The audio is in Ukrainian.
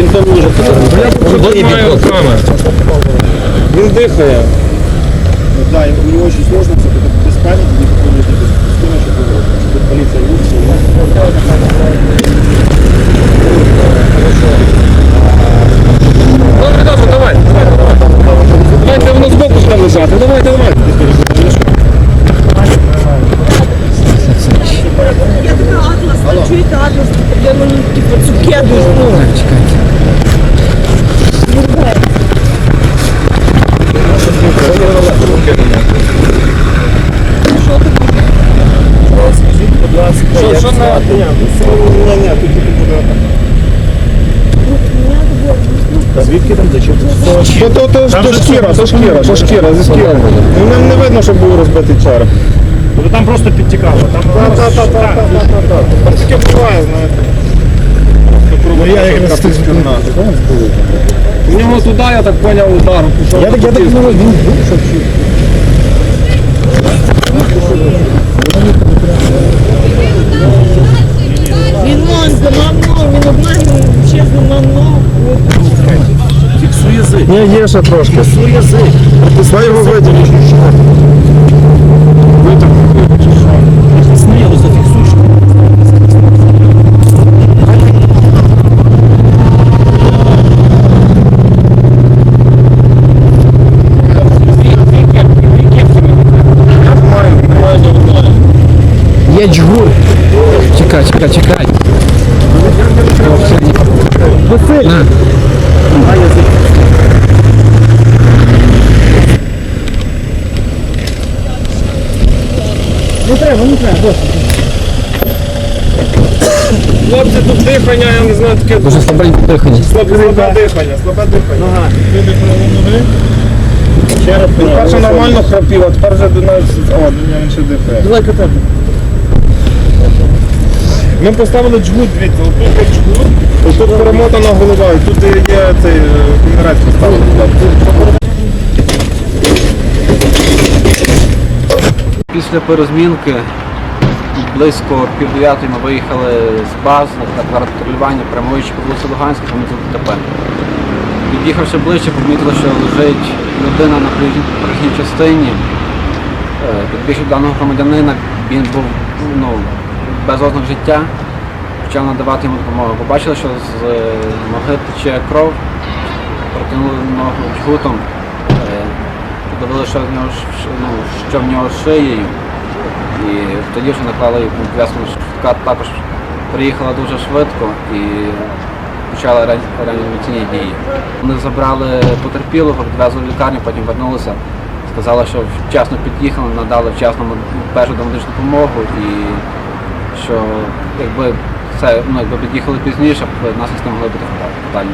Він там може Він має руками. Він дихає. Да, и у него очень сложно, все это без паники, никакой нет, без спокойно, чтобы, чтобы полиция Не, не, тут буде. Звідки там зачем? То, то, то, то шкіра, то шкіра, то шкіра, зі шкіра. Ну, не, не видно, що був розбитий череп. Там просто підтікало. Там Так таке буває, знаєте. Ну я якраз тут У нього туди, я так поняв, удар пішов. Я так, я так думаю, він був, що чи- Він вон зламав ногу, він обманув, чесно, на ногу. Ні, є ще трошки. Давай його виділиш. Є джгур. Чекай, чекай, чекай. На. Хлопці, тут дихання, я не знаю, таке Дуже слабенько дихання. слабе, слабе дихання, слабе дихання. Нога. Перше нормально храпів, а тепер вже до нас, о, він ще дихає. Давай тебе. Ми поставили джгут, дивіться, отут є джгут, отут перемотана голова, і тут є цей е, комірець поставили. Після перезмінки близько пів дев'ятої ми виїхали з баз на патрулювання, прямуючи по вулиці Луганська, помітили ДТП. Під'їхавши ближче, помітили, що лежить людина на проїзній частині. Е, Підбігши даного громадянина, він був ну, без ознак життя, почав надавати йому допомогу. Побачили, що з е, ноги тече кров, протягнули ногу джгутом, е, подивили, що в нього, ну, що в нього з шиєю. І тоді вже наклали йому пов'язку швидка також приїхала дуже швидко і почали ре- реанімаційні дії. Вони забрали потерпілого, відвезли в лікарню, потім вернулися. Сказали, що вчасно під'їхали, надали вчасно першу домедичну допомогу і що якби це ну, якби під'їхали пізніше, наслідки могли бути фатальні.